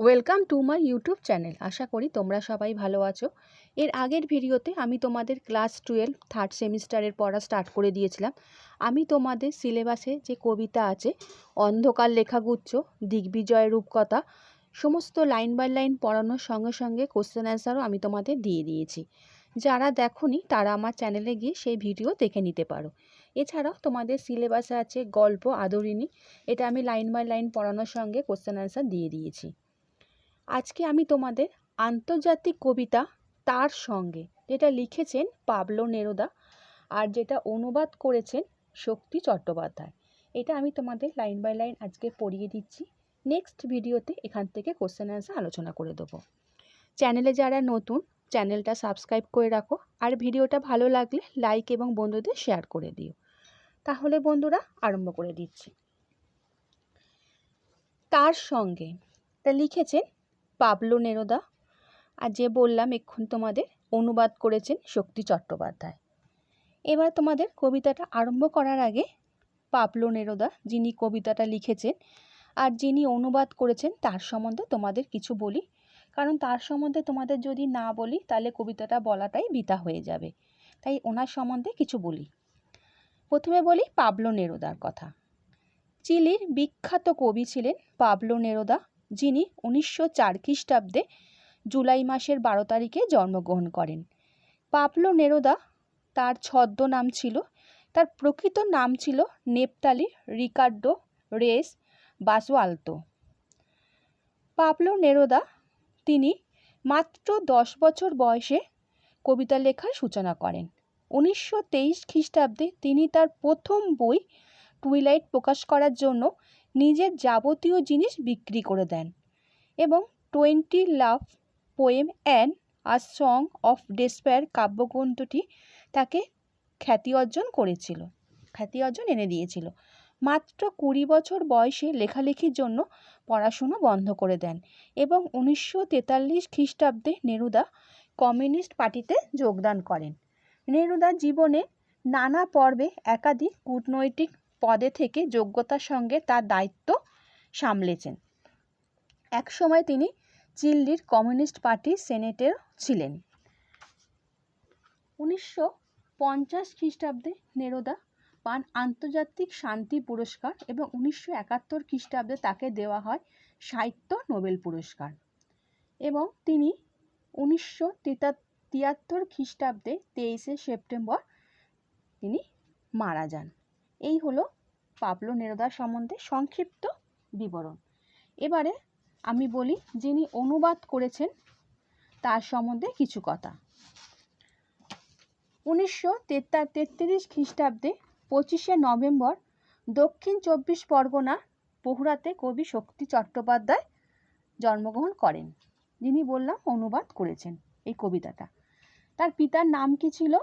Welcome to my YouTube channel আশা করি তোমরা সবাই ভালো আছো। এর আগের ভিডিওতে আমি তোমাদের ক্লাস টুয়েলভ থার্ড সেমিস্টারের পড়া স্টার্ট করে দিয়েছিলাম। আমি তোমাদের সিলেবাসে যে কবিতা আছে, অন্ধকার লেখাগুচ্ছ, দিগ্বিজয় রূপকথা, সমস্ত লাইন বাই লাইন পড়ানোর সঙ্গে সঙ্গে কোশ্চেন অ্যান্সারও আমি তোমাদের দিয়ে দিয়েছি। যারা দেখোনি, তারা আমার চ্যানেলে গিয়ে সেই ভিডিও দেখে নিতে পারো। এছাড়াও তোমাদের সিলেবাসে আছে গল্প আদরিনী এটা আমি লাইন বাই লাইন পড়ানোর সঙ্গে কোশ্চেন অ্যান্সার দিয়ে দিয়েছি। আজকে আমি তোমাদের আন্তর্জাতিক কবিতা তার সঙ্গে, যেটা লিখেছেন পাবলো নেরোদা আর যেটা অনুবাদ করেছেন শক্তি চট্টোপাধ্যায়। এটা আমি তোমাদের লাইন বাই লাইন আজকে পড়িয়ে দিচ্ছি। নেক্সট ভিডিওতে এখান থেকে কোশ্চেন অ্যান্সার আলোচনা করে দেবো। চ্যানেলে যারা নতুন, চ্যানেলটা সাবস্ক্রাইব করে রাখো আর ভিডিওটা ভালো লাগলে লাইক এবং বন্ধুদের শেয়ার করে দিও। তাহলে বন্ধুরা, আরম্ভ করে দিচ্ছি। তার সঙ্গে, তা লিখেছেন পাবলো নেরোদা। আর যে বললাম এক্ষুন তোমাদের, অনুবাদ করেছেন শক্তি চট্টোপাধ্যায়। এবার তোমাদের কবিতাটা আরম্ভ করার আগে পাবলো নেরোদা, যিনি কবিতাটা লিখেছেন আর যিনি অনুবাদ করেছেন, তার সম্বন্ধে তোমাদের কিছু বলি। কারণ তার সম্বন্ধে তোমাদের যদি না বলি, তাহলে কবিতাটা বলাটাই বৃথা হয়ে যাবে। তাই ওনার সম্বন্ধে কিছু বলি। প্রথমে বলি পাবলো নেরোদার কথা। চিলির বিখ্যাত কবি ছিলেন পাবলো নেরোদা। যিনি উনিশশো চার খ্রিস্টাব্দে জুলাই মাসের বারো তারিখে জন্মগ্রহণ করেন। পাবলো নেরোদা তার ছদ্মনাম ছিল। তার প্রকৃত নাম ছিল Neftali Ricardo Reyes Basoalto. Pablo Neruda তিনি মাত্র দশ বছর বয়সে কবিতা লেখার সূচনা করেন। উনিশশো তেইশ খ্রিস্টাব্দে তিনি তার প্রথম বই টুইলাইট প্রকাশ করার জন্য নিজের যাবতীয় জিনিস বিক্রি করে দেন এবং twenty love poem and a song of despair কাব্যগ্রন্থটি তাকে খ্যাতি অর্জন করেছিল। খ্যাতি অর্জন এনে দিয়েছিল। মাত্র কুড়ি বছর বয়সে লেখালেখির জন্য পড়াশুনো বন্ধ করে দেন এবং উনিশশো তেতাল্লিশ খ্রিস্টাব্দে নেরুদা কমিউনিস্ট পার্টিতে যোগদান করেন। নেরুদা জীবনে নানা পর্বে একাধিক কূটনৈতিক পদে থেকে যোগ্যতার সঙ্গে তার দায়িত্ব সামলেছেন। একসময় তিনি চিল্লির কমিউনিস্ট পার্টির সেনেটের ছিলেন। উনিশশো পঞ্চাশ খ্রিস্টাব্দে নেরোদা পান আন্তর্জাতিক শান্তি পুরস্কার এবং উনিশশো একাত্তর খ্রিস্টাব্দে তাকে দেওয়া হয় সাহিত্য নোবেল পুরস্কার। এবং তিনি উনিশশো তিয়াত্তর খ্রিস্টাব্দে তেইশে সেপ্টেম্বর তিনি মারা যান। এই হলো পাবলো নেরোদার সম্বন্ধে সংক্ষিপ্ত বিবরণ। এবারে আমি বলি যিনি অনুবাদ করেছেন তার সম্বন্ধে কিছু কথা। উনিশশো তেত্রিশ খ্রিস্টাব্দে পঁচিশে নভেম্বর দক্ষিণ চব্বিশ পরগনা বহুরাতে কবি শক্তি চট্টোপাধ্যায় জন্মগ্রহণ করেন। যিনি বললাম অনুবাদ করেছেন এই কবিতাটা। তার পিতার নাম কি ছিল?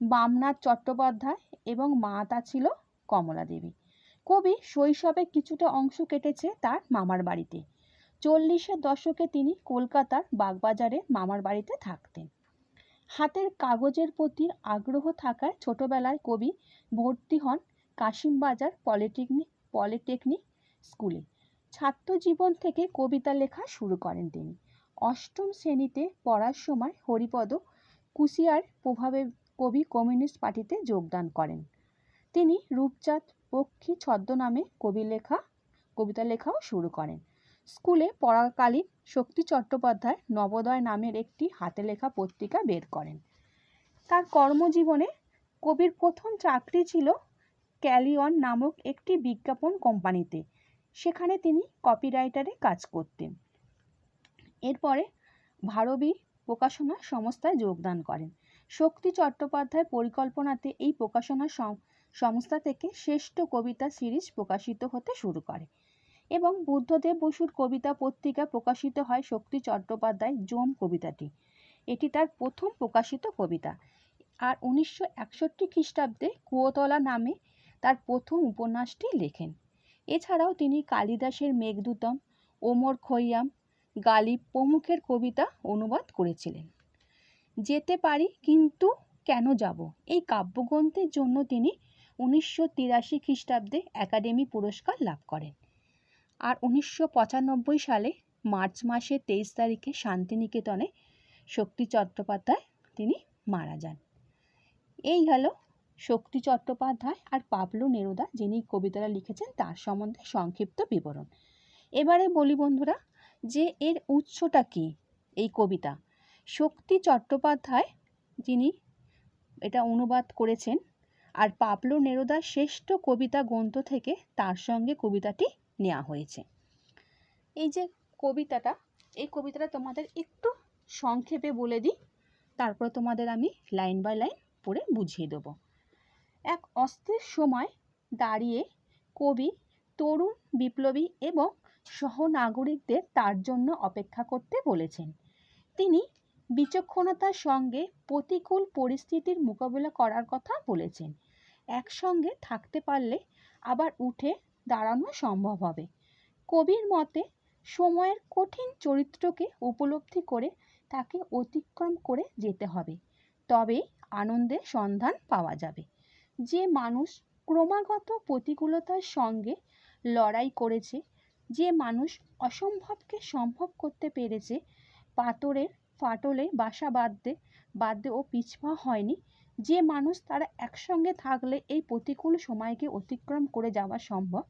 বামনাথ চট্টোপাধ্যায় এবং মা তা ছিল কমলা দেবী কবি শৈশবে কিছুটা অংশ কেটেছে তার মামার বাড়িতে। চল্লিশের দশকে তিনি কলকাতার বাগবাজারে মামার বাড়িতে থাকতেন। হাতের কাগজের প্রতি আগ্রহ থাকায় ছোটবেলায় কবি ভর্তি হন কাশিমবাজার পলিটেকনিক পলিটেকনিক স্কুলে। ছাত্র জীবন থেকে কবিতা লেখা শুরু করেন তিনি। অষ্টম শ্রেণীতে পড়ার সময় হরিপদ কুশিয়ার প্রভাবে কবি কমিউনিস্ট পার্টিতে যোগদান করেন। তিনি রূপচাঁদ পক্ষী ছদ্মনামে কবি লেখা কবিতা লেখাও শুরু করেন। স্কুলে পড়াকালীন শক্তি চট্টোপাধ্যায় নবোদয় নামের একটি হাতে লেখা পত্রিকা বের করেন। তার কর্মজীবনে কবির প্রথম চাকরি ছিল ক্যালিয়ন নামক একটি বিজ্ঞাপন কোম্পানিতে। সেখানে তিনি কপিরাইটারে কাজ করতেন। এরপরে ভারবী প্রকাশনা সংস্থায় যোগদান করেন। শক্তি চট্টোপাধ্যায় পরিকল্পনাতে এই প্রকাশনা সংস্থা থেকে শ্রেষ্ঠ কবিতা সিরিজ প্রকাশিত হতে শুরু করে এবং বুদ্ধদেব বসুর কবিতা পত্রিকা প্রকাশিত হয় শক্তি চট্টোপাধ্যায় জোম কবিতাটি। এটি তার প্রথম প্রকাশিত কবিতা। আর উনিশশো একষট্টি খ্রিস্টাব্দে কুয়োতলা নামে তার প্রথম উপন্যাসটি লেখেন। এছাড়াও তিনি কালিদাসের মেঘদূতম, ওমর খৈয়াম, গালিব প্রমুখের কবিতা অনুবাদ করেছিলেন। যেতে পারি কিন্তু কেন যাব? এই কাব্যগ্রন্থের জন্য তিনি উনিশশো তিরাশি খ্রিস্টাব্দে একাডেমি পুরস্কার লাভ করেন। আর উনিশশো পঁচানব্বই সালে মার্চ মাসের তেইশ তারিখে শান্তিনিকেতনে শক্তি চট্টোপাধ্যায় তিনি মারা যান। এই গেল শক্তি চট্টোপাধ্যায় আর পাবলু নেরুদা যিনি কবিতাটা লিখেছেন তার সম্বন্ধে সংক্ষিপ্ত বিবরণ। এবারে বলি বন্ধুরা যে এর উৎসটা কি এই কবিতা? শক্তি চট্টোপাধ্যায় যিনি এটা অনুবাদ করেছেন আর পাবলু নেরুদার শ্রেষ্ঠ কবিতা গ্রন্থ থেকে তার সঙ্গে কবিতাটি নেওয়া হয়েছে। এই যে কবিতাটা, এই কবিতাটা তোমাদের একটু সংক্ষেপে বলে দিই, তারপর তোমাদের আমি লাইন বাই লাইন পড়ে বুঝিয়ে দেবো। এক অস্থির সময় দাঁড়িয়ে কবি তরুণ, বিপ্লবী এবং সহনাগরিকদের তার জন্য অপেক্ষা করতে বলেছেন। তিনি বিচক্ষণতার সঙ্গে প্রতিকূল পরিস্থিতির মোকাবিলা করার কথা বলেছেন। একসঙ্গে থাকতে পারলে আবার উঠে দাঁড়ানো সম্ভব হবে। কবির মতে, সময়ের কঠিন চরিত্রকে উপলব্ধি করে তাকে অতিক্রম করে যেতে হবে, তবেই আনন্দের সন্ধান পাওয়া যাবে। যে মানুষ ক্রমাগত প্রতিকূলতার সঙ্গে লড়াই করেছে, যে মানুষ অসম্ভবকে সম্ভব করতে পেরেছে, পাথরের ফাটলে বাসা বাঁধতে বাঁধতে ও পিছপা হয়নি যে মানুষ তারা একসঙ্গে থাকলে এই প্রতিকূল সময়কে অতিক্রম করে যাওয়া সম্ভব,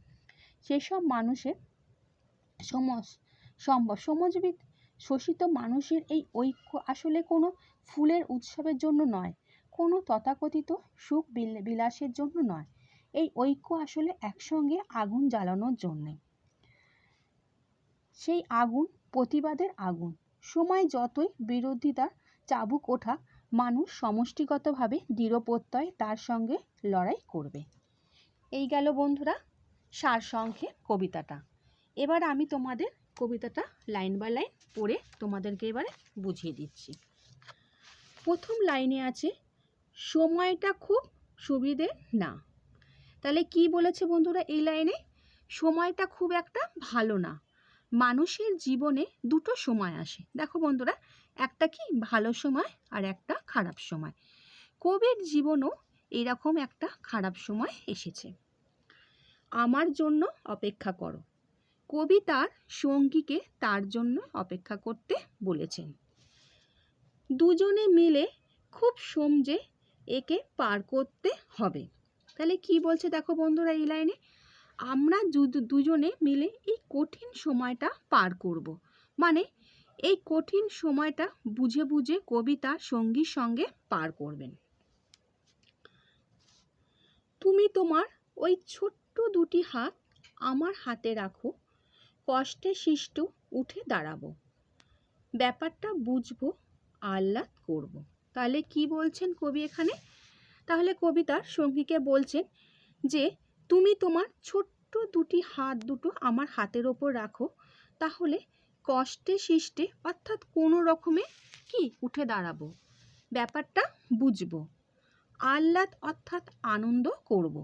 সেসব মানুষের সমস, সম্ভব। সমাজবিদ শোষিত মানুষের এই ঐক্য আসলে কোনো ফুলের উৎসবের জন্য নয়, কোনো তথাকথিত সুখ বিল- বিলাসের জন্য নয়। এই ঐক্য আসলে একসঙ্গে আগুন জ্বালানোর জন্যে। সেই আগুন প্রতিবাদের আগুন। সময় যতই বিরোধিতা চাবুক ওঠা মানুষ সমষ্টিগতভাবে দৃঢ়প্রত্যয় তার সঙ্গে লড়াই করবে। এই গেল বন্ধুরা সারসংক্ষেপ কবিতাটা। এবার আমি তোমাদের কবিতাটা লাইন বাই লাইন পড়ে তোমাদেরকে এবারে বুঝিয়ে দিচ্ছি। প্রথম লাইনে আছে, সময়টা খুব সুবিধে না। তাহলে কি বলেছে বন্ধুরা এই লাইনে? সময়টা খুব একটা ভালো না। মানুষের জীবনে দুটো সময় আসে। দেখো বন্ধুরা একটা কি ভালো সময় আর একটা খারাপ সময়। কবির জীবনও এরকম একটা খারাপ সময় এসেছে। আমার জন্য অপেক্ষা করো। কবি তার সঙ্গীকে তার জন্য অপেক্ষা করতে বলেছেন। দুজনে মিলে খুব সমঝে একে পার করতে হবে। তাহলে কি বলছে দেখো বন্ধুরা এই লাইনে? আমরা দুজনে মিলে এই কঠিন সময়টা পার করব। মানে এই কঠিন সময়টা বুঝে বুঝে কবি তার সঙ্গীর সঙ্গে পার করবেন। তুমি তোমার ওই ছোট্ট দুটি হাত আমার হাতে রাখো, কষ্টে শিষ্ট উঠে দাঁড়াবো। ব্যাপারটা বুঝব, আহ্লাদ করব। তাহলে কি বলছেন কবি এখানে? তাহলে কবি তার সঙ্গীকে বলছেন যে, তুমি তোমার ছোট্ট দুটি হাত দুটো আমার হাতের ওপর রাখো, তাহলে কষ্টে শিষ্টে অর্থাৎ কোনো রকমে কি? উঠে দাঁড়াবো। ব্যাপারটা বুঝব। আহ্লাদ অর্থাৎ আনন্দ করব।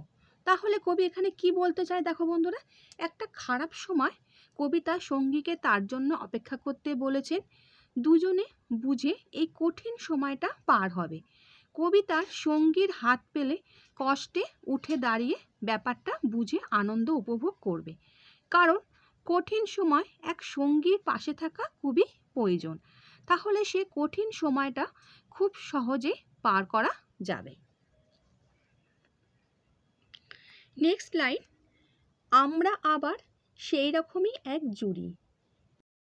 তাহলে কবি এখানে কি বলতে চায় দেখো বন্ধুরা? একটা খারাপ সময় কবি তার সঙ্গীকে তার জন্য অপেক্ষা করতে বলেছেন। দুজনে বুঝে এই কঠিন সময়টা পার হবে। কবি তার সঙ্গীর হাত পেলে কষ্টে উঠে দাঁড়িয়ে ব্যাপারটা বুঝে আনন্দ উপভোগ করবে। কারণ কঠিন সময় এক সঙ্গীর পাশে থাকা খুবই প্রয়োজন। তাহলে সে কঠিন সময়টা খুব সহজে পার করা যাবে। নেক্সট লাইন আমরা আবার সেই রকমই এক জুড়ি,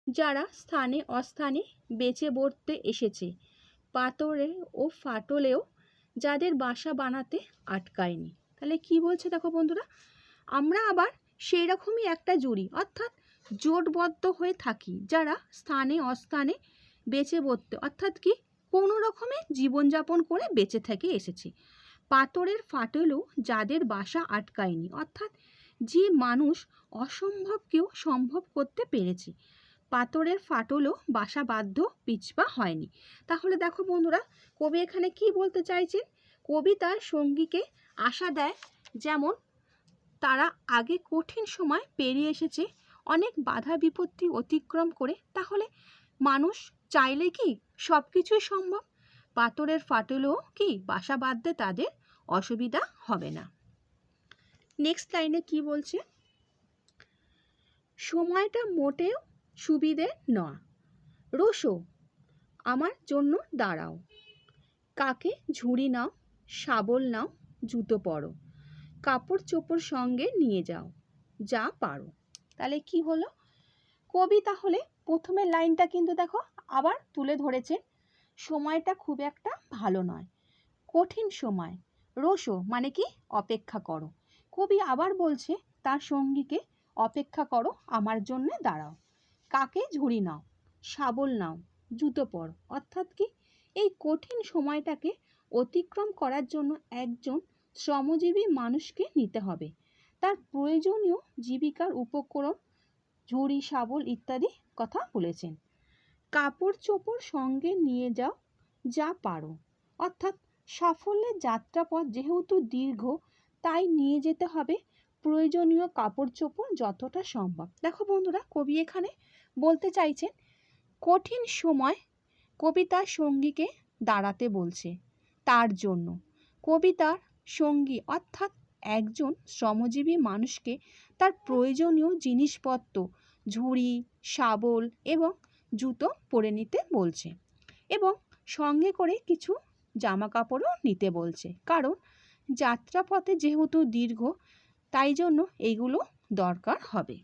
যারা স্থানে অস্থানে বেঁচে বর্তে এসেছে পাথরে ও ফাটলেও যাদের বাসা বানাতে আটকায়নি। তাহলে কি বলছে দেখো বন্ধুরা, আমরা আবার সেই রকমই একটা জুড়ি। অর্থাৎ জোটবদ্ধ হয়ে থাকি, যারা স্থানে অস্থানে বেঁচে বর্তে অর্থাৎ কি, কোনো রকমে জীবনযাপন করে বেঁচে থেকে এসেছে। পাথরের ফাটলেও যাদের বাসা আটকায়নি, অর্থাৎ যে মানুষ অসম্ভবকেও সম্ভব করতে পেরেছে। পাথরের ফাটলও বাসা বাধ্য পিছপা হয়নি। তাহলে দেখো বন্ধুরা, কবি এখানে কি বলতে চাইছেন? কবি তার সঙ্গীকে আশা দেয়, যেমন তারা আগে কঠিন সময় পেরিয়ে এসেছে, অনেক বাধা বিপত্তি অতিক্রম করে, তাহলে মানুষ চাইলে কি সব কিছুই সম্ভব? পাথরের ফাটলেও কি বাসা বাঁধতে তাদের অসুবিধা হবে না? নেক্সট লাইনে কি বলছে? সময়টা মোটেও সুবিধে না রোসো, আমার জন্য দাঁড়াও। কাকে ঝুড়ি নাও, শাবল নাও, জুতো পরো। কাপড় চোপড় সঙ্গে নিয়ে যাও, যা পারো। তাহলে কি হলো? কবি তাহলে প্রথমের লাইনটা কিন্তু দেখো, আবার তুলে ধরেছে সময়টা খুব একটা ভালো নয়। কঠিন সময়। রোসো মানে কি? অপেক্ষা করো। কবি আবার বলছে, তার সঙ্গীকে, অপেক্ষা করো, আমার জন্যে দাঁড়াও। কাকে? ঝুড়ি নাও। শাবল নাও। জুতো পরো। অর্থাৎ কি? এই কঠিন সময়টাকে অতিক্রম করার জন্য একজন শ্রমজীবী মানুষকে নিতে হবে। তার প্রয়োজনীয় জীবিকার উপকরণ, ঝুড়ি, শাবল ইত্যাদি কথা বলেছেন। কাপড় চোপড় সঙ্গে নিয়ে যাও যা পারো। অর্থাৎ সাফল্যের যাত্রাপথ যেহেতু দীর্ঘ, তাই নিয়ে যেতে হবে প্রয়োজনীয় কাপড় চোপড় যতটা সম্ভব। দেখো বন্ধুরা, কবি এখানে বলতে চাইছেন, কঠিন সময় কবিতার সঙ্গীকে দাঁড়াতে বলছে, তার জন্য। কবিতার সঙ্গী অর্থাৎ একজন শ্রমজীবী মানুষকে তার প্রয়োজনীয় জিনিসপত্র, ঝুড়ি, শাবল এবং জুতো পরে নিতে বলছে এবং সঙ্গে করে কিছু জামা কাপড়ও নিতে বলছে। কারণ যাত্রাপথে যেহেতু দীর্ঘ, তাই জন্য এইগুলো দরকার হবে।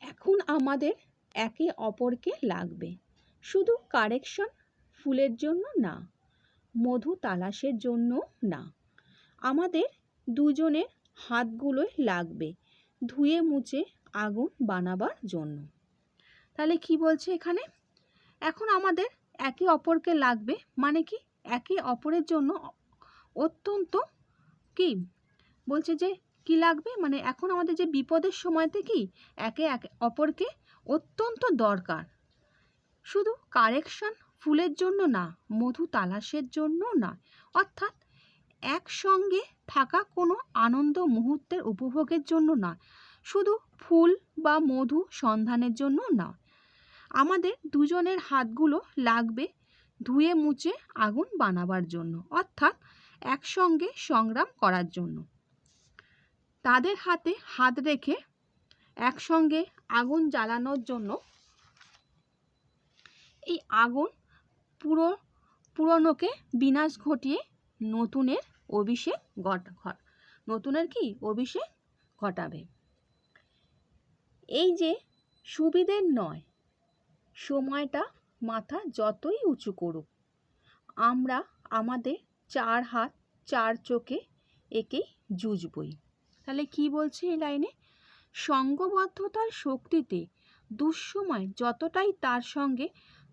এখন আমাদের একে অপরকে লাগবে। শুধু কারেকশন ফুলের জন্য না মধু তালাশের জন্য না। আমাদের দুজনের হাতগুলোই লাগবে ধুয়ে মুছে আগুন বানাবার জন্য। তাহলে কি বলছে এখানে? এখন আমাদের একে অপরকে লাগবে মানে কি? একে অপরের জন্য অত্যন্ত কি? বলছে যে কি লাগবে? মানে এখন আমাদের যে বিপদের সময়তে কি? একে একে অপরকে অত্যন্ত দরকার। শুধু কারেকশন ফুলের জন্য না, মধু তালাশের জন্য না অর্থাৎ একসঙ্গে থাকা কোনো আনন্দ মুহূর্তের উপভোগের জন্য না শুধু ফুল বা মধু সন্ধানের জন্য না আমাদের দুজনের হাতগুলো লাগবে ধুয়ে মুছে আগুন বানাবার জন্য, অর্থাৎ একসঙ্গে সংগ্রাম করার জন্য। তাদের হাতে হাত রেখে একসঙ্গে আগুন জ্বালানোর জন্য এই আগুন পুরো, পুরনোকে বিনাশ ঘটিয়ে নতুনের অভিষেক ঘট নতুনের কি? অভিষেক ঘটাবে। এই যে সুবিধের নয়, সময়টা মাথা যতই উঁচু করুক, আমরা আমাদের চার হাত, চার চোখে একেই জুজবই তাহলে কি বলছে এই লাইনে? সঙ্গবদ্ধতার শক্তিতে দুঃসময় যতটাই তার সঙ্গে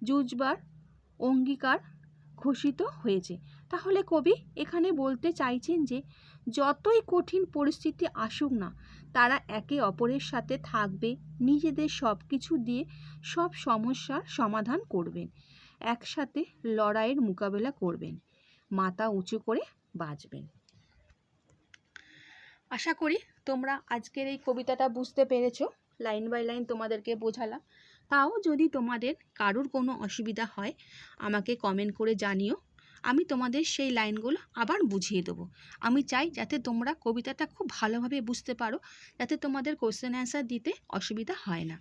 জুজবার অঙ্গীকার ঘোষিত হয়েছে। তাহলে কবি এখানে বলতে চাইছেন যে, যতই কঠিন পরিস্থিতি আসুক না, তারা একে অপরের সাথে থাকবে, নিজেদের সব কিছু দিয়ে সব সমস্যার সমাধান করবেন, একসাথে লড়াইয়ের মোকাবেলা করবেন, মাথা উঁচু করে বাঁচবেন। আশা করি তোমরা আজকের এই কবিতাটা বুঝতে পেরেছ। লাইন বাই লাইন তোমাদেরকে বোঝালাম। তাও যদি তোমাদের কারোর কোনো অসুবিধা হয়, আমাকে কমেন্ট করে জানিও। আমি তোমাদের সেই লাইনগুলো আবার বুঝিয়ে দেবো। আমি চাই যাতে তোমরা কবিতাটা খুব ভালোভাবে বুঝতে পারো, যাতে তোমাদের কোশ্চেন অ্যান্সার দিতে অসুবিধা হয় না।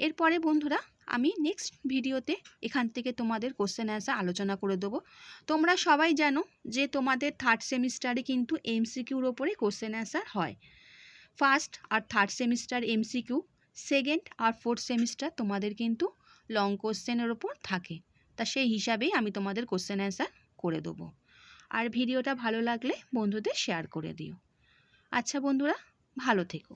এরপরে বন্ধুরা, আমি নেক্সট ভিডিওতে এখান থেকে তোমাদের কোশ্চেন অ্যান্সার আলোচনা করে দেবো। তোমরা সবাই জানো যে তোমাদের থার্ড সেমিস্টারে কিন্তু এমসিকিউর ওপরে কোশ্চেন অ্যান্সার হয়। ফার্স্ট আর থার্ড সেমিস্টার এমসিকিউ সেকেন্ড আর ফোর্থ সেমিস্টার তোমাদের কিন্তু লং কোশ্চেনের ওপর থাকে। তা সেই হিসাবেই আমি তোমাদের কোশ্চেন অ্যান্সার করে দেবো। আর ভিডিওটা ভালো লাগলে বন্ধুদের শেয়ার করে দিও। আচ্ছা বন্ধুরা, ভালো থেকো।